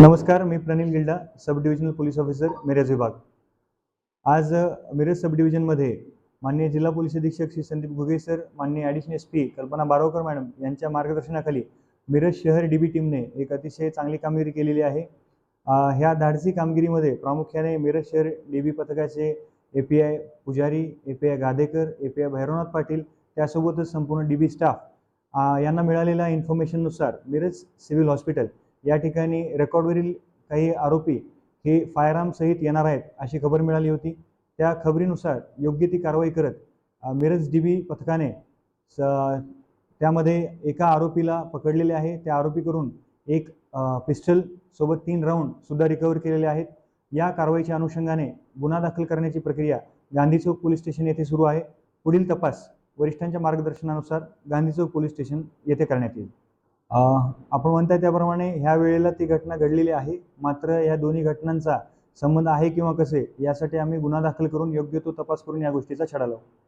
नमस्कार मी Pranil Gilda sub divisional police officer Miraj विभाग. आज मिरज सब डिव्हिजनमध्ये माननीय जिल्हा पोलीस अधीक्षक श्री संदीप घुगे सर माननीय additional S P Kalpana Barokar madam यांच्या मार्गदर्शनाखाली मिरज शहर डी बी टीमने एक अतिशय चांगली कामगिरी केलेली आहे. ह्या धाडसी कामगिरीमध्ये प्रामुख्याने मिरज शहर डी बी पथकाचे A P I Pujari A P I Gadekar A P I Bhairavnath Patil त्यासोबतच संपूर्ण डी बी स्टाफ यांना मिळालेल्या इन्फॉर्मेशननुसार मिरज सिव्हिल हॉस्पिटल या ठिकाणी रेकॉर्डवरील काही आरोपी हे फायरआर्म सहित येणार आहेत अशी खबर मिळाली होती. त्या खबरीनुसार योग्य ती कारवाई करत मिरज डी बी पथकाने स त्यामध्ये एका आरोपीला पकडलेले आहे. त्या आरोपीकडून एक पिस्टल सोबत तीन राऊंड सुद्धा रिकवर केलेले आहेत. या कारवाईच्या अनुषंगाने गुन्हा दाखल करण्याची प्रक्रिया गांधी चौक पोलीस स्टेशन येथे सुरू आहे. पुढील तपास वरिष्ठांच्या मार्गदर्शनानुसार गांधी चौक पोलीस स्टेशन येथे करण्यात येईल. आपण म्हणताय त्याप्रमाणे ह्या वेळेला ती घटना घडलेली आहे. मात्र या दोन्ही घटनांचा संबंध आहे किंवा कसे यासाठी आम्ही गुन्हा दाखल करून योग्य तो तपास करून या गोष्टीचा छडा लावू.